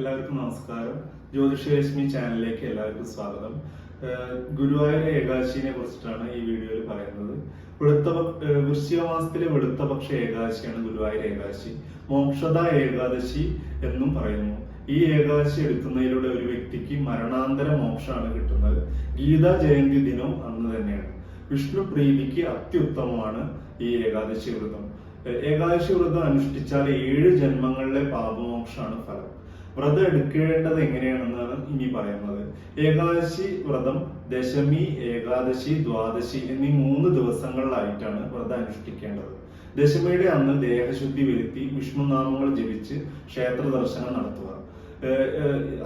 എല്ലാവർക്കും നമസ്കാരം. ജ്യോതിഷരശ്മി ചാനലിലേക്ക് എല്ലാവർക്കും സ്വാഗതം. ഗുരുവായൂർ ഏകാദശിനെ കുറിച്ചിട്ടാണ് ഈ വീഡിയോയിൽ പറയുന്നത്. വെളുത്ത വൃശ്ചിക മാസത്തിലെ വെളുത്ത പക്ഷ ഏകാദശിയാണ് ഗുരുവായൂർ ഏകാദശി. മോക്ഷത ഏകാദശി എന്നും പറയുന്നു. ഈ ഏകാദശി എടുക്കുന്നതിലൂടെ ഒരു വ്യക്തിക്ക് മരണാന്തര മോക്ഷമാണ് കിട്ടുന്നത്. ഗീതാ ജയന്തി ദിനവും അന്ന് തന്നെയാണ്. വിഷ്ണു പ്രീതിക്ക് അത്യുത്തമമാണ് ഈ ഏകാദശി വ്രതം. ഏകാദശി വ്രതം അനുഷ്ഠിച്ചാൽ ഏഴ് ജന്മങ്ങളിലെ പാപമോക്ഷമാണ് ഫലം. വ്രതം എടുക്കേണ്ടത് എങ്ങനെയാണെന്നാണ് ഇനി പറയുന്നത്. ഏകാദശി വ്രതം ദശമി ഏകാദശി ദ്വാദശി എന്നീ മൂന്ന് ദിവസങ്ങളിലായിട്ടാണ് വ്രതം അനുഷ്ഠിക്കേണ്ടത്. ദശമിയുടെ അന്ന് ദേഹശുദ്ധി വരുത്തി വിഷ്ണുനാമങ്ങൾ ജപിച്ച് ക്ഷേത്ര ദർശനം നടത്തുക.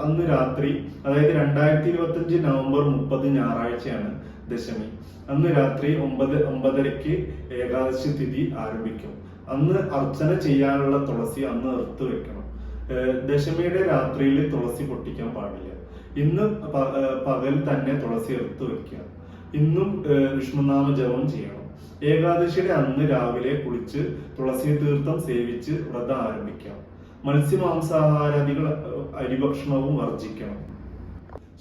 അന്ന് രാത്രി അതായത് രണ്ടായിരത്തി ഇരുപത്തി അഞ്ച് നവംബർ മുപ്പത് ഞായറാഴ്ചയാണ് ദശമി. അന്ന് രാത്രി ഒമ്പത് ഒമ്പതരയ്ക്ക് ഏകാദശി തിഥി ആരംഭിക്കും. അന്ന് അർച്ചന ചെയ്യാനുള്ള തുളസി അന്ന് എർത്ത് വെക്കണം. ദശമിയുടെ രാത്രിയിൽ തുളസി പൊട്ടിക്കാൻ പാടില്ല. ഇന്ന് പകൽ തന്നെ തുളസി എടുത്ത് വെക്കുക ഇന്നും വിഷ്ണുനാമ ജപം ചെയ്യണം. ഏകാദശിയുടെ അന്ന് രാവിലെ കുളിച്ച് തുളസി തീർത്ഥം സേവിച്ച് വ്രതം ആരംഭിക്കാം. മത്സ്യമാംസാഹാരാദികൾ അരിഭക്ഷണവും വർജിക്കണം.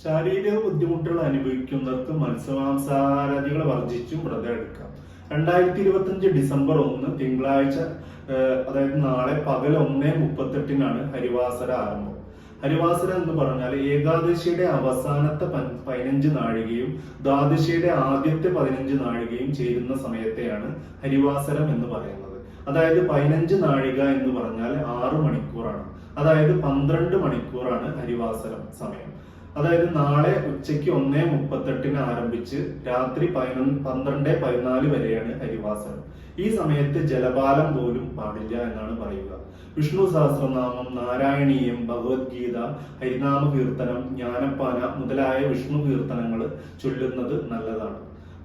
ശാരീരിക ബുദ്ധിമുട്ടുകൾ അനുഭവിക്കുന്നവർക്ക് മത്സ്യമാംസാഹാരാദികൾ വർജിച്ചും വ്രതം എടുക്കാം. രണ്ടായിരത്തി ഇരുപത്തി അഞ്ച് ഡിസംബർ ഒന്ന് തിങ്കളാഴ്ച അതായത് നാളെ പകൽ ഒന്നേ മുപ്പത്തെട്ടിനാണ് ഹരിവാസര ആരംഭം. ഹരിവാസര എന്ന് പറഞ്ഞാൽ ഏകാദശിയുടെ അവസാനത്തെ പതിനഞ്ച് നാഴികയും ദ്വാദശിയുടെ ആദ്യത്തെ പതിനഞ്ച് നാഴികയും ചേരുന്ന സമയത്തെയാണ് ഹരിവാസരം എന്ന് പറയുന്നത്. അതായത് പതിനഞ്ച് നാഴിക എന്ന് പറഞ്ഞാൽ ആറ് മണിക്കൂറാണ്. അതായത് പന്ത്രണ്ട് മണിക്കൂറാണ് ഹരിവാസരം സമയം. അതായത് നാളെ ഉച്ചയ്ക്ക് ഒന്നേ മുപ്പത്തെട്ടിന് ആരംഭിച്ച് രാത്രി പതിനൊന്ന് പന്ത്രണ്ട് പതിനാല് വരെയാണ് ഹരിവാസനം ഈ സമയത്ത് ജലപാലം പോലും പാടില്ല എന്നാണ് പറയുക. വിഷ്ണു സഹസ്രനാമം നാരായണീയം ഭഗവത്ഗീത ഹരിനാമ കീർത്തനം ജ്ഞാനപ്പാന മുതലായ വിഷ്ണു കീർത്തനങ്ങൾ ചൊല്ലുന്നത് നല്ലതാണ്.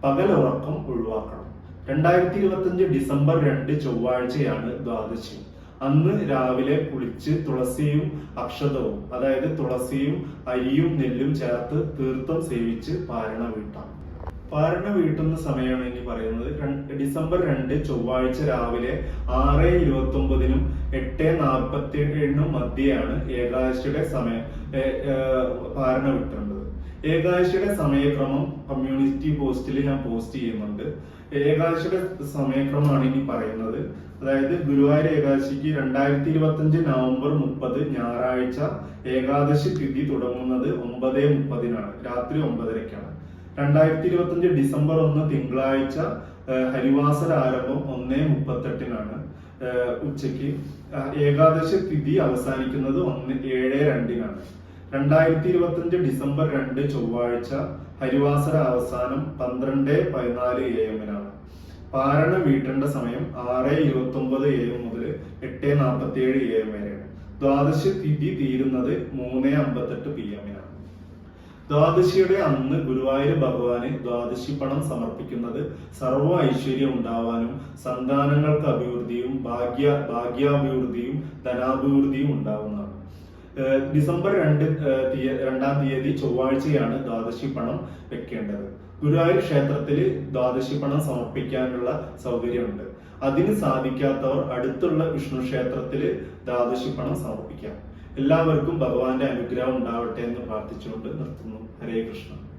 പകൽ ഉറക്കം ഒഴിവാക്കണം. രണ്ടായിരത്തി ഇരുപത്തി അഞ്ച് ഡിസംബർ രണ്ട് ചൊവ്വാഴ്ചയാണ് ദ്വാദശി. അന്ന് രാവിലെ കുളിച്ച് തുളസിയും അക്ഷതവും അതായത് തുളസിയും അരിയും നെല്ലും ചേർത്ത് തീർത്ഥം സേവിച്ച് പാരണ വീട്ടാം. പാരണ വീട്ടുന്ന സമയമാണ് ഇനി പറയുന്നത്. ഡിസംബർ രണ്ട് ചൊവ്വാഴ്ച രാവിലെ ആറ് ഇരുപത്തി ഒമ്പതിനും എട്ട് നാൽപ്പത്തി ഏഴിനും മധ്യയാണ് ഏകാദശിയുടെ സമയം പാരണ വിട്ടേണ്ടത്. ഏകാദശിയുടെ സമയക്രമം കമ്മ്യൂണിറ്റി പോസ്റ്റിൽ ഞാൻ പോസ്റ്റ് ചെയ്യുന്നുണ്ട്. ഏകാദശിയുടെ സമയക്രമമാണ് ഇനി പറയുന്നത്. അതായത് ഗുരുവായൂർ ഏകാദശിക്ക് രണ്ടായിരത്തി ഇരുപത്തി അഞ്ച് നവംബർ മുപ്പത് ഞായറാഴ്ച ഏകാദശി തിഥി തുടങ്ങുന്നത് ഒമ്പത് മുപ്പതിനാണ്. രാത്രി ഒമ്പതരയ്ക്കാണ് രണ്ടായിരത്തി ഇരുപത്തി അഞ്ച് ഡിസംബർ ഒന്ന് തിങ്കളാഴ്ച ഹരിവാസര ആരംഭം ഒന്നേ മുപ്പത്തെട്ടിനാണ് ഉച്ചയ്ക്ക്. ഏകാദശി തിഥി അവസാനിക്കുന്നത് ഒന്ന് ഏഴ് രണ്ടിനാണ്. രണ്ടായിരത്തി ഇരുപത്തി അഞ്ച് ഡിസംബർ രണ്ട് ചൊവ്വാഴ്ച ഹരിവാസര അവസാനം പന്ത്രണ്ട് പതിനാല് എ എമ്മിനാണ്. പാരണ വീട്ടേണ്ട സമയം ആറ് ഇരുപത്തി ഒമ്പത് എ എം മുതൽ എട്ട് നാൽപ്പത്തി ഏഴ് എ എം വരെയാണ്. ദ്വാദശ തിഥി തീരുന്നത് മൂന്ന് അമ്പത്തെട്ട് പി എമ്മിനാണ്. ദ്വാദശിയുടെ അന്ന് ഗുരുവായൂർ ഭഗവാന് ദ്വാദശി പണം സമർപ്പിക്കുന്നത് സർവ ഐശ്വര്യം ഉണ്ടാവാനും സന്താനങ്ങൾക്ക് അഭിവൃദ്ധിയും ഭാഗ്യ ഭാഗ്യാഭിവൃദ്ധിയും ധനാഭിവൃദ്ധിയും ഉണ്ടാവുന്നതാണ്. ഡിസംബർ രണ്ട് രണ്ടാം തീയതി ചൊവ്വാഴ്ചയാണ് ദ്വാദശി പണം വെക്കേണ്ടത്. ഗുരുവായൂർ ക്ഷേത്രത്തിൽ ദ്വാദശി പണം സമർപ്പിക്കാനുള്ള സൗകര്യമുണ്ട്. അതിന് സാധിക്കാത്തവർ അടുത്തുള്ള വിഷ്ണു ക്ഷേത്രത്തിൽ ദ്വാദശി പണം സമർപ്പിക്കാം. എല്ലാവർക്കും ഭഗവാന്റെ അനുഗ്രഹം ഉണ്ടാവട്ടെ എന്ന് പ്രാർത്ഥിച്ചുകൊണ്ട് നിർത്തുന്നു. ഹരേ കൃഷ്ണ.